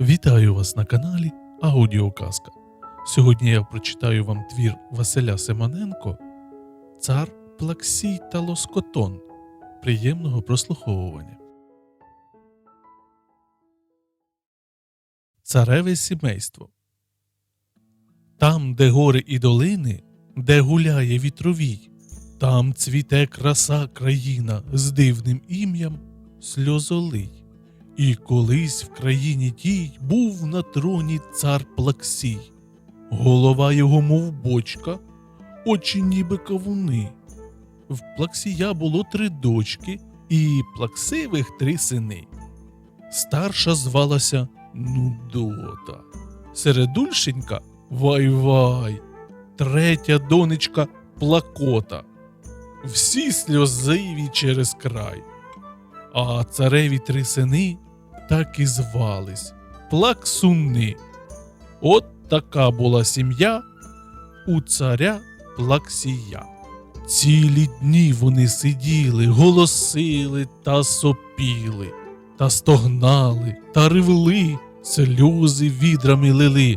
Вітаю вас на каналі Аудіоказка. Сьогодні я прочитаю вам твір Василя Симоненко Цар Плаксій та Лоскотон. Приємного прослуховування. Цареве сімейство. Там, де гори і долини, де гуляє вітровій, там цвіте краса країна з дивним ім'ям Сльозолий. І колись в країні тій був на троні цар Плаксій. Голова його, мов бочка, очі ніби кавуни. В Плаксія було три дочки і плаксивих три сини. Старша звалася Нудота, середульшенька Вай-Вай, третя донечка Плакота. Всі сльозиві через край. А цареві три сини так і звались Плаксуни. От така була сім'я у царя Плаксія. Цілі дні вони сиділи, голосили та сопіли, та стогнали, та ревли, сльози відрами лили.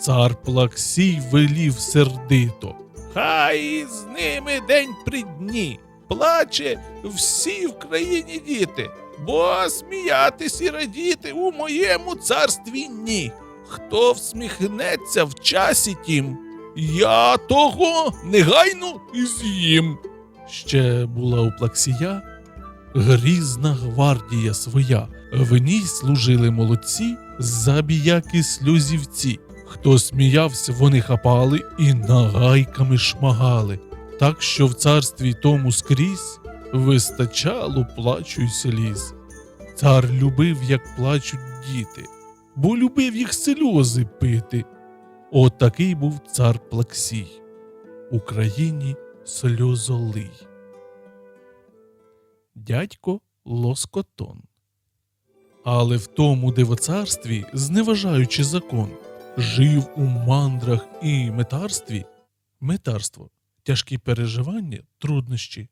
Цар Плаксій велів сердито. Хай з ними день при дні. Плаче всі в країні діти, бо сміятись і радіти у моєму царстві ні. Хто всміхнеться в часі тім, я того негайно і з'їм. Ще була у Плаксія грізна гвардія своя. В ній служили молодці, забіяки сльозівці. Хто сміявся, вони хапали і нагайками шмагали так що в царстві тому скрізь вистачало плачу й сліз. Цар любив, як плачуть діти, бо любив їх сльози пити. От був цар Плаксій, Україні сльозолий. Дядько Лоскотон. Але в тому дивоцарстві, зневажаючи закон, жив у мандрах і метарстві метарство тяжкі переживання, труднощі.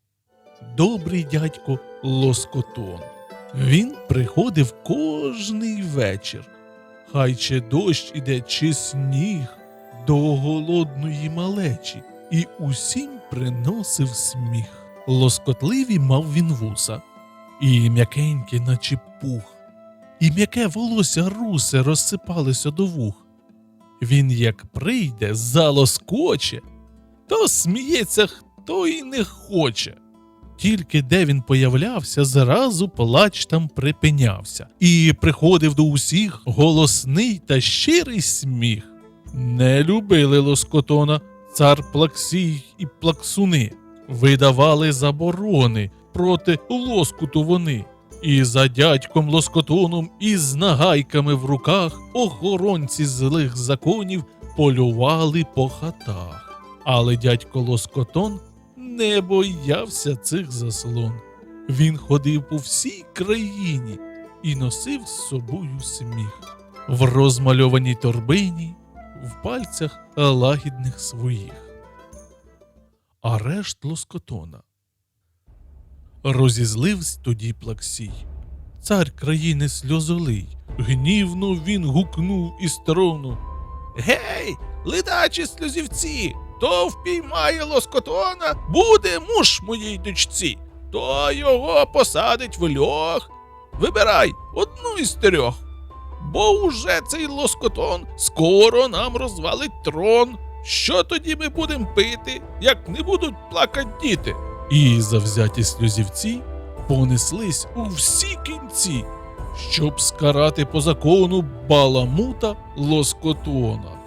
Добрий дядько Лоскотон. Він приходив кожний вечір. Хай чи дощ іде, чи сніг до голодної малечі, і усім приносив сміх. Лоскотливі мав він вуса, і м'якенькі, наче пух, і м'яке волосся русе розсипалося до вух. Він, як прийде, залоскоче, то сміється, хто й не хоче. Тільки де він появлявся, зразу плач там припинявся, і приходив до усіх голосний та щирий сміх. Не любили лоскотона цар Плаксій і плаксуни, видавали заборони проти лоскуту вони, і за дядьком лоскотоном із нагайками в руках охоронці злих законів полювали по хатах. Але дядько Лоскотон не боявся цих заслон. Він ходив по всій країні і носив з собою сміх в розмальованій торбині, в пальцях лагідних своїх. Арешт Лоскотона. Розізливсь тоді Плаксій. Цар країни сльозолий. Гнівно він гукнув із трону. Гей, ледачі сльозівці! То впіймає лоскотона, буде муж моїй дочці, то його посадить в льох. Вибирай одну із трьох. Бо уже цей лоскотон скоро нам розвалить трон. Що тоді ми будемо пити, як не будуть плакати діти? І завзяті сльозівці понеслись у всі кінці, щоб скарати по закону баламута лоскотона.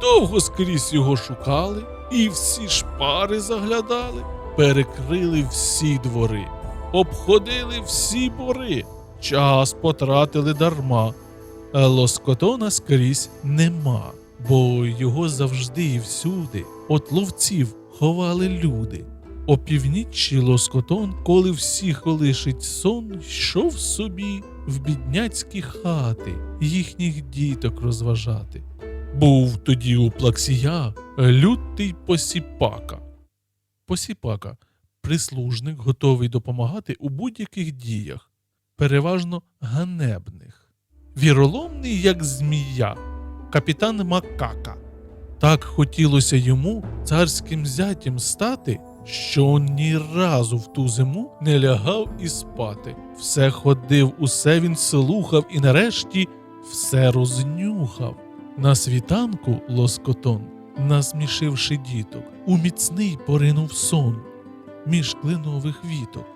Довго скрізь його шукали, і всі шпари заглядали, перекрили всі двори, обходили всі бори, час потратили дарма. Лоскотона скрізь нема, бо його завжди і всюди от ловців ховали люди. Опівнічі лоскотон, коли всіх лишить сон, йшов собі в бідняцькі хати, їхніх діток розважати. Був тоді у Плаксія лютий посіпака. Посіпака прислужник, готовий допомагати у будь-яких діях, переважно ганебних. віроломний, як змія, капітан Макака. Так хотілося йому царським зятям стати, що ні разу в ту зиму не лягав і спати. Все ходив, усе він слухав і нарешті все рознюхав. На світанку лоскотон, насмішивши діток, у міцний поринув сон між клинових віток.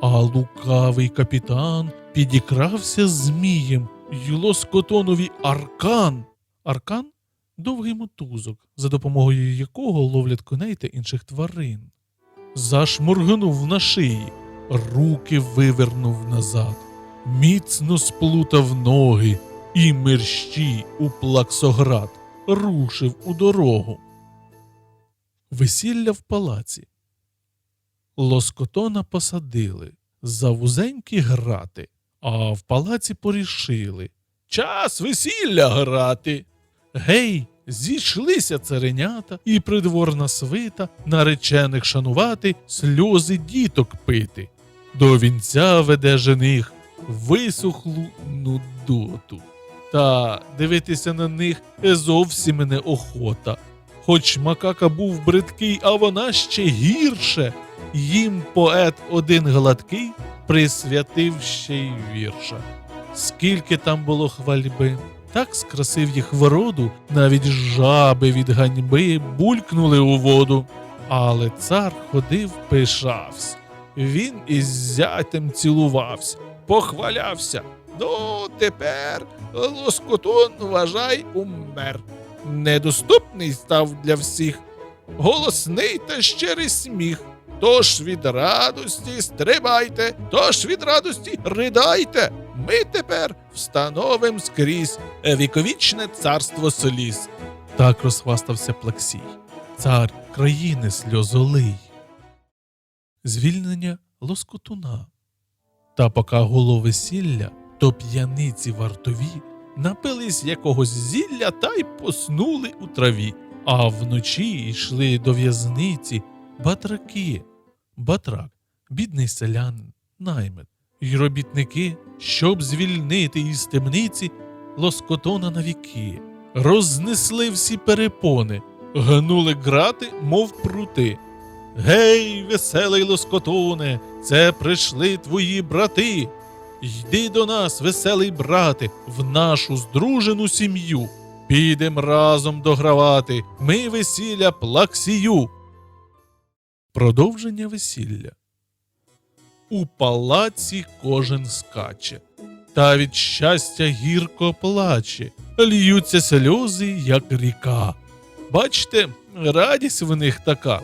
А лукавий капітан підікрався змієм й лоскотонові аркан. Аркан довгий мотузок, за допомогою якого ловлять коней та інших тварин. Зашморгнув на шиї, руки вивернув назад, міцно сплутав ноги і мерщій у плаксоград рушив у дорогу. Весілля в палаці. Лоскотона посадили за вузенькі грати, а в палаці порішили Час весілля грати. Гей, зійшлися царенята і придворна свита наречених шанувати, сльози діток пити. До вінця веде жених висохлу нудоту. Та дивитися на них зовсім неохота. Хоч макака був бридкий, а вона ще гірше. Їм поет один гладкий присвятив ще й вірша. Скільки там було хвальби, так скрасив їх вроду, навіть жаби від ганьби булькнули у воду. Але цар ходив, пишався. Він із зятем цілувався, похвалявся. Ну, тепер лоскотон, вважай, умер. Недоступний став для всіх, голосний та щирий сміх. Тож від радості стрибайте, тож від радості ридайте. Ми тепер встановим скрізь віковічне царство сліз. Так розхвастався Плаксій, цар країни сльозолий. Звільнення лоскотуна. Та поки гуло весілля, то п'яниці вартові напились якогось зілля та й поснули у траві, а вночі йшли до в'язниці батраки, батрак, бідний селянин, наймит, й робітники, щоб звільнити із темниці лоскотона на віки, рознесли всі перепони, гнули грати, мов прути. Гей, веселий лоскотоне, це прийшли твої брати. Йди до нас, веселий брате, в нашу здружену сім'ю. Підем разом догравати, ми весілля плаксію. Продовження весілля. У палаці кожен скаче, та від щастя гірко плаче, льються сльози, як ріка. Бачте, радість в них така.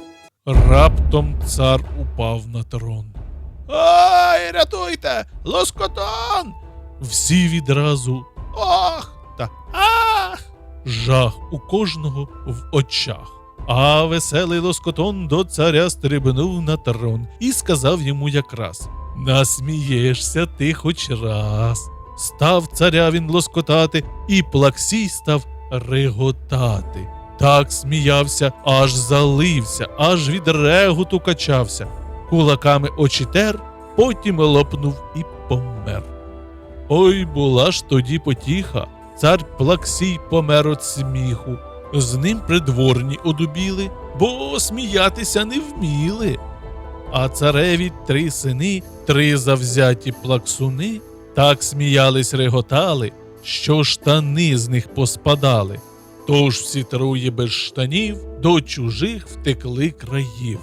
Раптом цар упав на трон. Ай, рятуйте! Лоскотон! Всі відразу ох та ах! Жах у кожного в очах. А веселий лоскотон до царя стрибнув на трон і сказав йому якраз Насмієшся ти хоч раз. Став царя він лоскотати, і плаксій став реготати. Так сміявся, аж залився, аж від реготу качався. Кулаками очі тер, потім лопнув і помер. Ой, була ж тоді потіха, цар Плаксій помер от сміху. З ним придворні одубіли, бо сміятися не вміли. А цареві три сини, три завзяті плаксуни, так сміялись реготали, що штани з них поспадали. Тож всі троє без штанів до чужих втекли країв.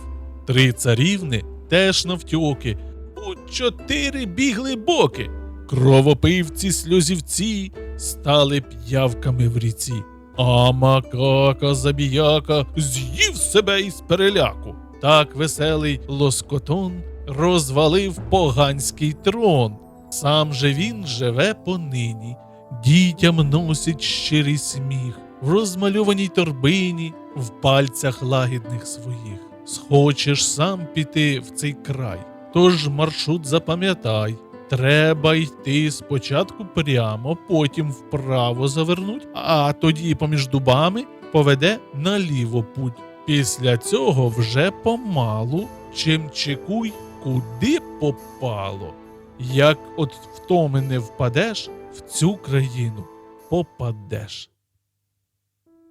Три царівни теж навтьоки, у чотири бігли боки. Кровопивці сльозівці стали п'явками в ріці. А макака забіяка з'їв себе із переляку. Так веселий лоскотон розвалив поганський трон. Сам же він живе понині, дітям носить щирий сміх, в розмальованій торбині, в пальцях лагідних своїх. Схочеш сам піти в цей край, тож маршрут запам'ятай. Треба йти спочатку прямо, потім вправо завернуть, а тоді поміж дубами поведе наліво путь. Після цього вже помалу чим чекуй, куди попало. Як от в томи не впадеш, в цю країну попадеш.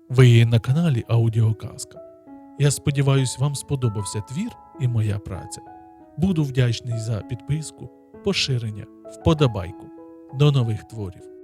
Ви на каналі Аудіоказка. Я сподіваюсь, вам сподобався твір і моя праця. Буду вдячний за підписку, поширення, вподобайку. До нових творів.